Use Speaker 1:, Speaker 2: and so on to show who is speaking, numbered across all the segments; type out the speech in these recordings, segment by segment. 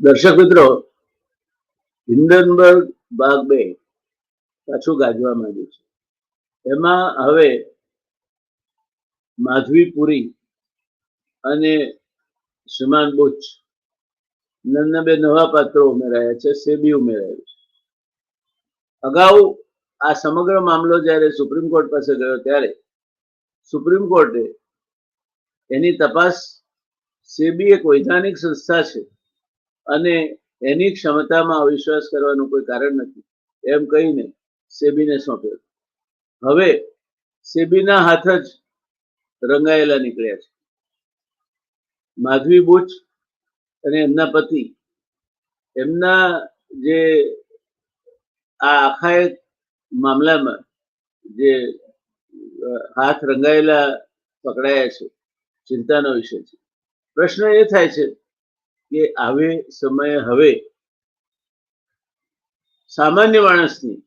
Speaker 1: દર્શક મિત્રો, હિન્ડનબર્ગ ભાગ બે પાછું ગાજવા માંડ્યું છે. એમાં હવે માધવી પુરી અને સુમાન બુચ નન્ના બે નવા પાત્રો ઉમેરાયા છે સેબી ઉમેરાયું છે. અગાઉ આ સમગ્ર મામલો જ્યારે સુપ્રીમ કોર્ટ પાસે ગયો ત્યારે સુપ્રીમ કોર્ટે એની તપાસ સેબી એક વૈધાનિક સંસ્થા છે અને એની ક્ષમતામાં અવિશ્વાસ કરવાનું કોઈ કારણ નથી. એમ કહીને સેબીને સોંપ્યો. હવે સેબીના હાથ જ રંગાયેલા નીકળ્યા છે. માધવી બુચ અને એમના પતિ, એમના જે આ આખા એક મામલામાં જે હાથ રંગાયેલા પકડાયા છે, ચિંતાનો વિષય છે. પ્રશ્ન એ થાય છે કે આવે સમયે હવે. સામાન્ય માણસની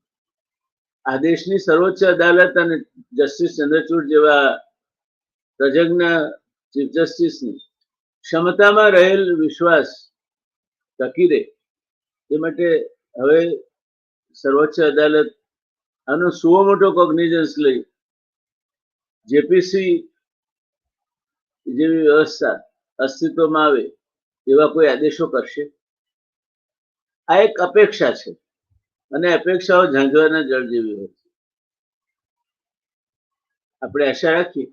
Speaker 1: આ સર્વોચ્ચ અદાલત અને જસ્ટિસ ચંદ્રચૂડ જેવા તજજ્ઞ ચીફ જસ્ટિસની ક્ષમતામાં રહેલ વિશ્વાસ ટકી રહે. એ માટે હવે સર્વોચ્ચ અદાલત આનો સુવો મોટો કોગ્નિઝન્સ લઈ જેપીસી જેવી વ્યવસ્થા અસ્તિત્વમાં આવે. એવા કોઈ આદેશો કરશે? આ એક અપેક્ષા છે અને અપેક્ષાઓ ઝાંઝવાના જળ જેવી હોય છે. આપણે આશા રાખીએ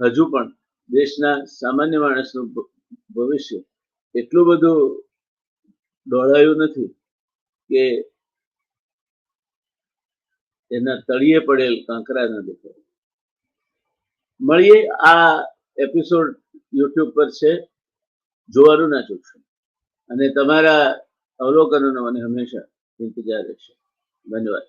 Speaker 1: હજુ પણ દેશના સામાન્ય માણસનું ભવિષ્ય એટલું બધું દોડાયું નથી કે એના તળિયે પડેલ કાંકરા ન દેખાય. મળીએ આ એપિસોડ યુટ્યુબ પર છે. જોવાનું ના ચૂકશો અને તમારા અવલોકનોનો મને હંમેશા ઇંતજાર રહેશે. ધન્યવાદ.